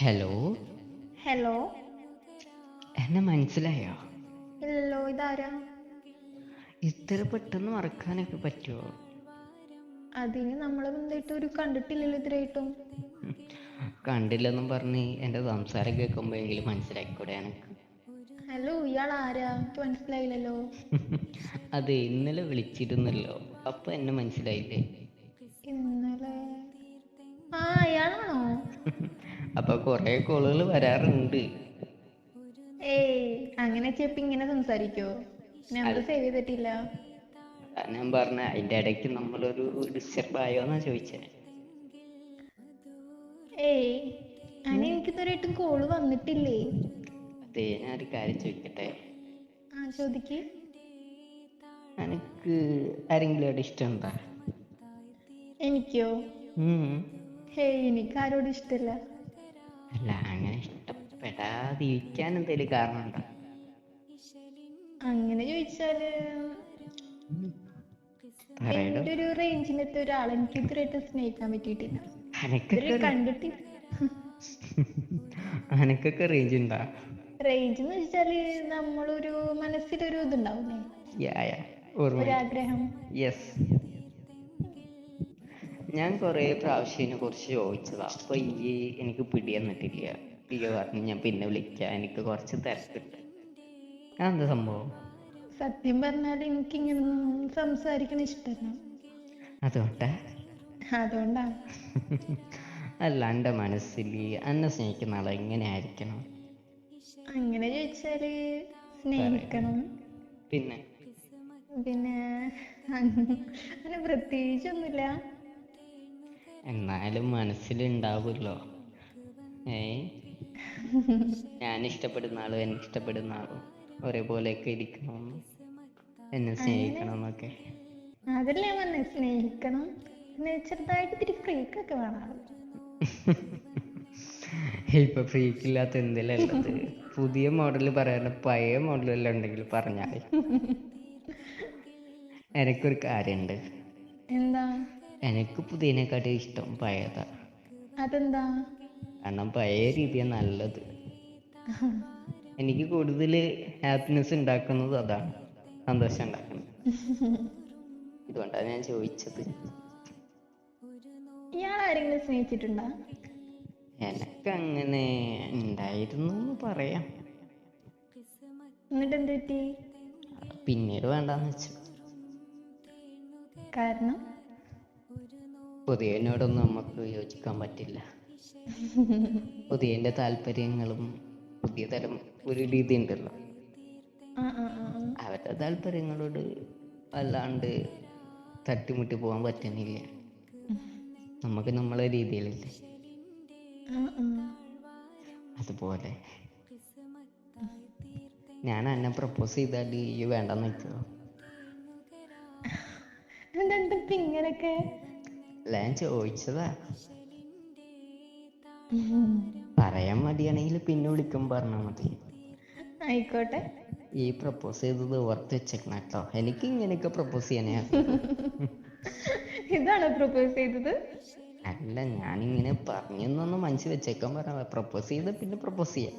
Hello hello എന്നെ മനസ്സിലായോ? ഇല്ലല്ലോ ഇതാരാ? ഇത്ര പെട്ടെന്ന് മറക്കാനൊക്കെ പറ്റുമോ അതിന് നമ്മളെ ബന്ധമായിട്ട് ഒരു കണ്ടിട്ടില്ലല്ലോ ഇത്രയായിട്ടും കണ്ടില്ലെന്നും പറഞ്ഞ് എന്റെ സംസാരം കേൾക്കുമ്പോഴെങ്കിലും മനസ്സിലാക്കിക്കൂടെ എനിക്ക്? ഹലോ ഇയാൾ ആരാ എനിക്ക് മനസ്സിലായില്ലല്ലോ. അതെ ഇന്നലെ വിളിച്ചിരുന്നല്ലോ. അപ്പൊ എന്നെ മനസ്സിലായില്ലേ? ഇന്നലെ ആ അയാളാണോ അപ്പൊ കൊറേ കോളുകൾ വരാറുണ്ട്. ഏയ് അങ്ങനെ ചെപ്പി ഇങ്ങനെ സംസാരിക്കോ? നമ്പർ സേവ് ചെയ്തിട്ടില്ല? ഞാൻ പറഞ്ഞ അതിന്റെ ഇടയ്ക്ക് നമ്മളൊരു ഡിസ്റ്റർബ് ആയോന്നാ ചോദിച്ചേ. ഏയ് അങ്ങനെ എനിക്ക് ഇതുവരെയായിട്ടും കോൾ വന്നിട്ടില്ലേ? അതെ ഞാൻ ഒരു കാര്യം ചോദിക്കട്ടെ? ആ ചോദിക്ക്. എനിക്ക് ആരെങ്കിലും അവിടെ എന്താ എനിക്കോ. ഹേയ് എനിക്ക് ആരോടും ഇഷ്ടല്ല. അല്ല അങ്ങനെ ഇഷ്ടപ്പെടാതിരിക്കാൻ എന്തെങ്കിലും കാരണം ഉണ്ടോ അങ്ങനെ ചോദിച്ചാൽ എന്റെ ഒരു റേഞ്ചിനത്തെ ഒരാളെ എനിക്ക് ഇതുവരെയായിട്ട് സ്നേഹിക്കാൻ പറ്റിയിട്ടില്ല. കണ്ടിട്ടില്ല. അനക്കൊക്കെ റേഞ്ച് ഉണ്ടാ റേഞ്ച് എന്ന് വെച്ചാൽ നമ്മളൊരു മനസ്സിലൊരു ഓർമ്മ ഒരാഗ്രഹം. യെസ് ഞാൻ കുറേ പ്രാവശ്യം ഇതിനെ കുറിച്ച് ചോദിച്ചതാ. അപ്പൊ ഈ എനിക്ക് പിടി തന്നിട്ടില്ല ഈ പറഞ്ഞു ഞാൻ പിന്നെ വിളിക്കാം. എനിക്ക് കുറച്ച് തിരക്കുണ്ട്. അതെന്താ സംഭവം? സത്യം പറഞ്ഞാൽ എനിക്ക് ഇങ്ങനെ സംസാരിക്കണ ഇഷ്ടല്ല. അതുകൊണ്ടാ? അതുകൊണ്ടാ. അല്ല എന്റെ മനസ്സിൽ എന്നെ സ്നേഹിക്കുന്ന ആൾ എങ്ങനെ ആയിരിക്കണം? അങ്ങനെ ചോദിച്ചാൽ സ്നേഹിക്കണം. പിന്നെ? പിന്നെ അങ്ങനെ പ്രത്യേകിച്ചൊന്നുമില്ല. എന്നാലും മനസ്സിലുണ്ടാവുമല്ലോ ഏ? ഞാൻ ഇഷ്ടപ്പെടുന്ന ആളും എനിക്ക് ഇഷ്ടപ്പെടുന്ന ആളും ഒരേപോലെയൊക്കെ ഇരിക്കണം. എന്നെ സ്നേഹിക്കണം എന്നൊക്കെ അതല്ലേ ഞാൻ പറഞ്ഞത് സ്നേഹിക്കണം. പിന്നെ ചെറുതായിട്ട് ഇത്തിരി ഫ്രീക്കൊക്കെ വേണം. ഇപ്പൊ ഫ്രീക്കില്ലാത്ത എന്തെല്ലാം ഉള്ളത് പുതിയ മോഡൽ പറയാൻ പഴയ മോഡലെല്ലാം ഉണ്ടെങ്കിൽ പറഞ്ഞാൽ എനിക്കൊരു കാര്യണ്ട്. എന്താ? എനിക്ക് പുതിയതിനെക്കാട്ടും ഇഷ്ടം പഴയതാ അതെന്താ? കാരണം പഴയ രീതിയാണ് നല്ലത്. എനിക്ക് കൂടുതൽ ഹാപ്പിനെസ് ഉണ്ടാക്കുന്നത് അതാണ്. സന്തോഷം ഉണ്ടാക്കുന്നത്. ഇതുകൊണ്ടാണ് ഞാൻ ചോദിച്ചത്. ഇയാൾ ആരെങ്കിലും സ്നേഹിച്ചിട്ടുണ്ടോ? എനക്ക് അങ്ങനെ ഉണ്ടായിരുന്നു എന്ന് പറയാം. എന്നിട്ട് എന്ത് പറ്റി? പിന്നീട് വേണ്ടാന്ന് വെച്ചു. കാരണം? പുതിയതിനോടൊന്നും നമുക്ക് യോജിക്കാൻ പറ്റില്ല. പുതിയന്റെ താല്പര്യങ്ങളും പുതിയ തരം ഒരു രീതി ഉണ്ടല്ലോ. അവരുടെ താല്പര്യങ്ങളോട് അല്ലാണ്ട് തട്ടിമുട്ടി പോകാൻ പറ്റുന്നില്ല. നമുക്ക് നമ്മളെ രീതിയിലില്ലേ. അതുപോലെ ഞാൻ എന്നെ പ്രപ്പോസ് ചെയ്താൽ ഈ വേണ്ടെന്ന് വെച്ചോ ഇങ്ങനൊക്കെ? അല്ല ഞാൻ ചോദിച്ചതാ പറയാൻ മടിയാണെങ്കിൽ പിന്നെ വിളിക്കും പറഞ്ഞാ മതി. ആയിക്കോട്ടെ. ഈ പ്രപ്പോസ് ചെയ്തത് ഓർത്ത് വെച്ചേക്കണം കേട്ടോ. എനിക്ക് ഇങ്ങനെയൊക്കെ പ്രപ്പോസ് ചെയ്യാനേ. ഇതാണോ പ്രപ്പോസ് ചെയ്തത്? അല്ല ഞാൻ ഞാനിങ്ങനെ എന്നൊന്നും മനസ്സിൽ വെച്ചേക്കാൻ പറഞ്ഞ പ്രപ്പോസ് ചെയ്ത് പിന്നെ പ്രപ്പോസ് ചെയ്യാം.